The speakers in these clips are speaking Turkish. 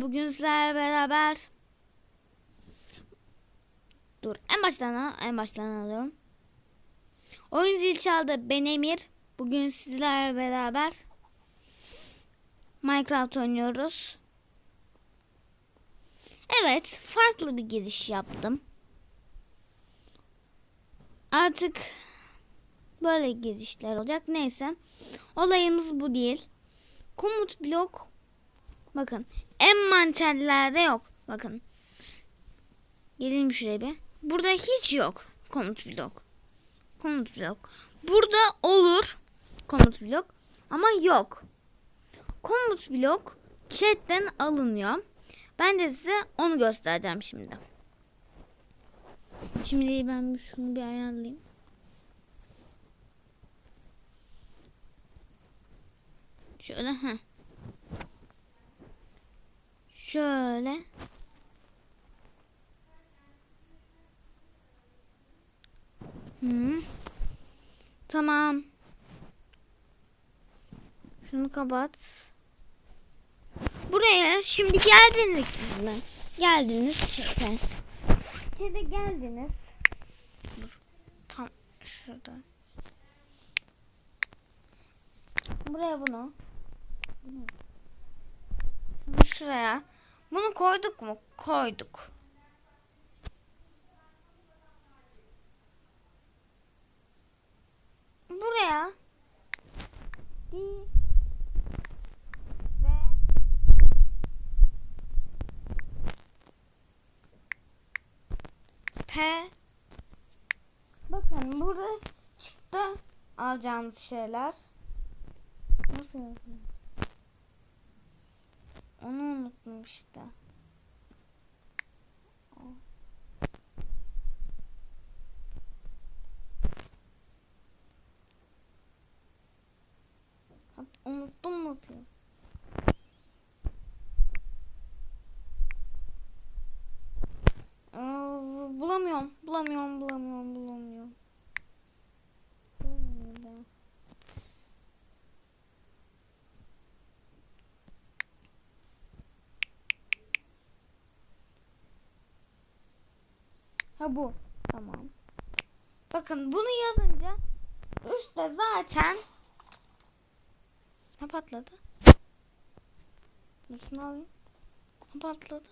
Bugün sizlerle beraber Dur en baştan en baştan alıyorum. Oyun zil çaldı ben Emir. Bugün sizlerle beraber Minecraft oynuyoruz. Evet, farklı bir giriş yaptım. Artık böyle girişler olacak. Neyse. Olayımız bu değil. Komut blok Bakın envanterlerde yok. Bakın. Gelin şuraya bir. Burada hiç yok komut blok. Komut blok. Burada olur komut blok ama yok. Komut blok chatten alınıyor. Ben de size onu göstereceğim şimdi. Şimdi ben şunu bir ayarlayayım. Şöyle ha. Şöyle. Hı. Tamam. Şunu kapat. Buraya şimdi geldiniz mi? Geldiniz çete. Çete geldiniz. Dur. Tam şurada. Buraya bunu. Bunu şuraya. Bunu koyduk mu? Koyduk. Buraya. Di. Ve. P. Bakın burada çıktı alacağımız şeyler. Nasıl yazayım? Onu unuttum işte. Unuttum nasıl? Bulamıyorum, bulamıyorum, bulamıyorum, bulamıyorum. Şöyle. Ha bu. Tamam. Bakın bunu yazınca üstte zaten ne patladı? Şunu alayım. Ne patladı?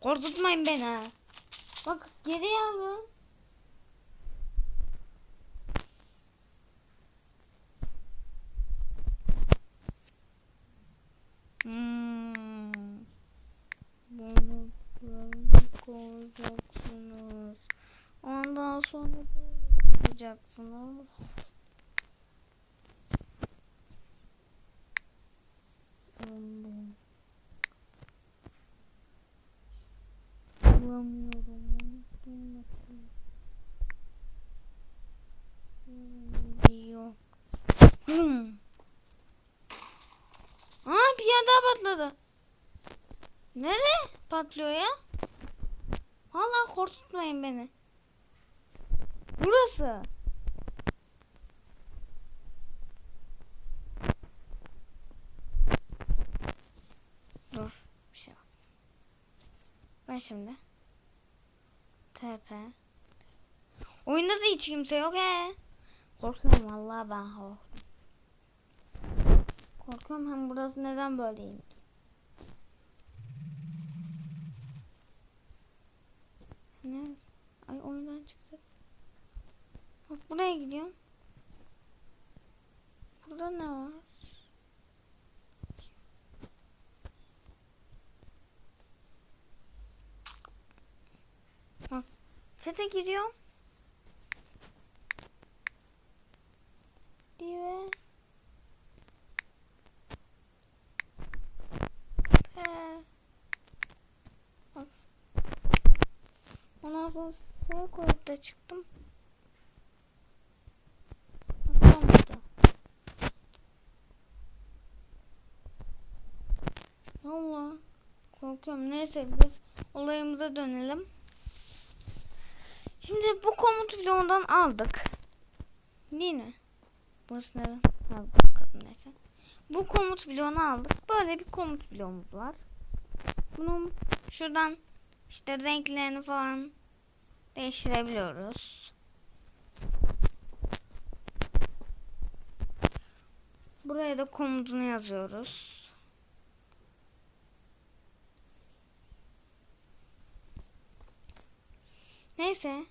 Korkutmayın beni ha. Bak geriye alıyorum. Hmm. Bunu böyle koyacaksınız. Ondan sonra böyle yapacaksınız. Hmm. Bulamıyorum. Unuttum. Hmm. Aa bir yer daha patladı. Nerede patlıyor ya? Hala korkutmayın beni. Burası. Dur. Bir şey bak. Ben şimdi. TP. Oyunda da hiç kimse yok he. Korkuyorum vallahi ben korktum. Korkuyorum hem burası neden böyleyim? Ne? Ay oyundan çıktı. Bak buraya gidiyorum. Burada ne var? Bak çete giriyorum. Diye. Pe. Bak. Ondan sonra S koyup da çıktım. Burada. Allah. Korkuyorum. Neyse biz olayımıza dönelim. Şimdi bu komut bloğundan aldık. Değil mi? Burası neden? Bakalım neyse. bu komut bloğunu aldık. Böyle bir komut bloğumuz var. Bunun şuradan işte renklerini falan değiştirebiliyoruz. Buraya da komutunu yazıyoruz. Neyse.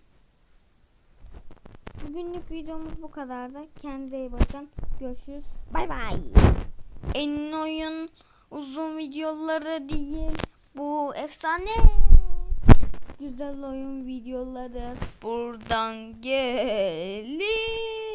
Bugünlük videomuz bu kadardı. Kendinize iyi bakın. Görüşürüz. Bay bay. En oyun uzun videoları değil. Bu efsane güzel oyun videoları buradan gelir.